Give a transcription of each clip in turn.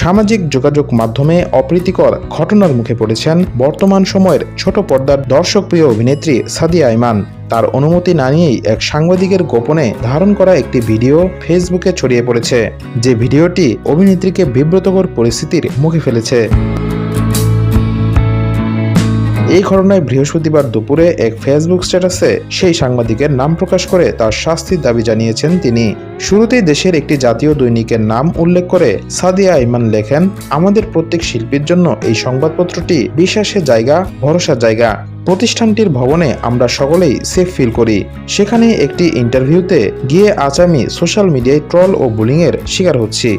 সামাজিক যোগাযোগ মাধ্যমে অপ্রীতিকর ঘটনার মুখে পড়েছেন বর্তমান সময়ের ছোট পর্দার দর্শকপ্রিয় অভিনেত্রী সাদিয়া ইমান। তার অনুমতি না নিয়েই এক সাংবাদিকের গোপনে ধারণ করা একটি ভিডিও ফেসবুকে ছড়িয়ে পড়েছে। যে ভিডিওটি অভিনেত্রীকে বিব্রতকর পরিস্থিতির মুখে ফেলেছে। এই ঘটনায় বৃহস্পতিবার দুপুরে এক ফেসবুক স্ট্যাটাসে সেই সাংবাদিকের নাম প্রকাশ করে তার শাস্তির দাবি জানিয়েছেন তিনি। শুরুতেই দেশের একটি জাতীয় দৈনিকের নাম উল্লেখ করে সাদিয়া ইমান লেখেন, আমাদের প্রত্যেক শিল্পীর জন্য এই সংবাদপত্রটি বিশ্বাসের জায়গা, ভরসার জায়গা। প্রতিষ্ঠানটির ভবনে আমরা সকলেই সেফ ফিল করি। সেখানে একটি ইন্টারভিউতে গিয়ে আজ আমি সোশ্যাল মিডিয়ায় ট্রল ও বুলিংয়ের শিকার হচ্ছি।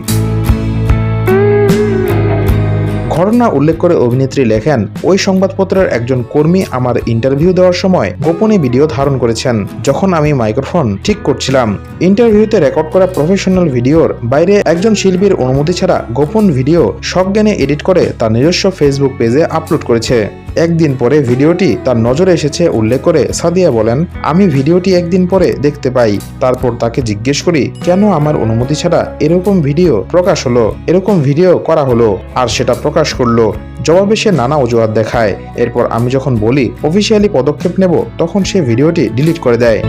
ঘটনা উল্লেখ করে অভিনেত্রী লেখেন, ওই সংবাদপত্রের একজন কর্মী আমার ইন্টারভিউ দেওয়ার সময় গোপনে ভিডিও ধারণ করেছেন, যখন আমি মাইক্রোফোন ঠিক করছিলাম। ইন্টারভিউতে রেকর্ড করা প্রফেশনাল ভিডিওর বাইরে একজন শিল্পীর অনুমতি ছাড়া গোপন ভিডিও সজ্ঞানে এডিট করে তার নিজস্ব ফেসবুক পেজে আপলোড করেছে। একদিন পরে ভিডিওটি তার নজরে এসেছে উল্লেখ করে সাদিয়া বলেন, আমি ভিডিওটি একদিন পরে দেখতে পাই। তারপর তাকে জিজ্ঞেস করি, কেন আমার অনুমতি ছাড়া এরকম ভিডিও প্রকাশ হলো? এরকম ভিডিও করা হলো আর সেটা প্রকাশ করল? জবাবে সে নানা অজুহাত দেখায়। এরপর আমি যখন বলি, অফিসিয়ালি পদক্ষেপ নেব, তখন সে ভিডিওটি ডিলিট করে দেয়।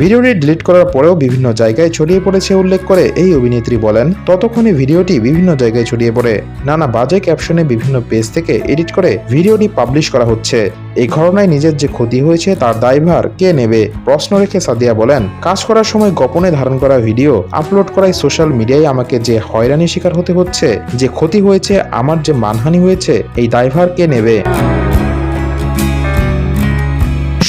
ভিডিওটি ডিলিট করার পরেও বিভিন্ন জায়গায় ছড়িয়ে পড়েছে উল্লেখ করে এই অভিনেত্রী বলেন, ততক্ষণে ভিডিওটি বিভিন্ন জায়গায় ছড়িয়ে পড়ে। নানা বাজে ক্যাপশনে বিভিন্ন পেজ থেকে এডিট করে ভিডিওটি পাবলিশ করা হচ্ছে। এই ঘটনায় নিজের যে ক্ষতি হয়েছে তার দায়ভার কে নেবে? প্রশ্ন রেখে সাদিয়া বলেন, কাজ করার সময় গোপনে ধারণ করা ভিডিও আপলোড করায় সোশ্যাল মিডিয়ায় আমাকে যে হয়রানি শিকার হতে হচ্ছে, যে ক্ষতি হয়েছে, আমার যে মানহানি হয়েছে, এই দায়ভার কে নেবে?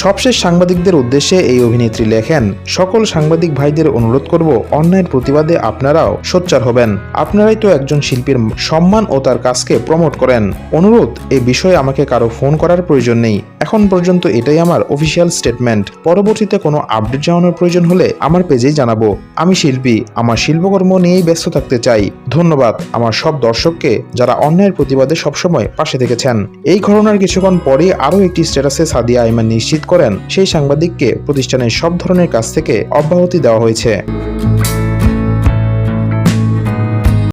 সবশেষ সাংবাদিকদের উদ্দেশ্যে এই অভিনেত্রী লেখেন, সকল সাংবাদিক ভাইদের অনুরোধ করব, অন্যায়ের প্রতিবাদে আপনারাও সোচ্চার হবেন। আপনারাই তো একজন শিল্পীর সম্মান ও তার কাজকে প্রমোট করেন। অনুরোধ, এ বিষয়ে আমাকে কারও ফোন করার প্রয়োজন নেই। এখন পর্যন্ত এটাই আমার অফিসিয়াল স্টেটমেন্ট। পরবর্তীতে কোনো আপডেট জানানোর প্রয়োজন হলে আমার পেজেই জানাব। আমি শিল্পী, আমার শিল্পকর্ম নিয়েই ব্যস্ত থাকতে চাই। ধন্যবাদ আমার সব দর্শককে যারা অন্যায়ের প্রতিবাদে সবসময় পাশে থেকেছেন। এই ঘটনার কিছুক্ষণ পরে আরও একটি স্ট্যাটাসে সাদিয়া আইমান নিশ্চিত করেন। সেই সাংবাদিককে প্রতিষ্ঠানের সব ধরনের কাজ থেকে অব্যাহতি দেওয়া হয়েছে।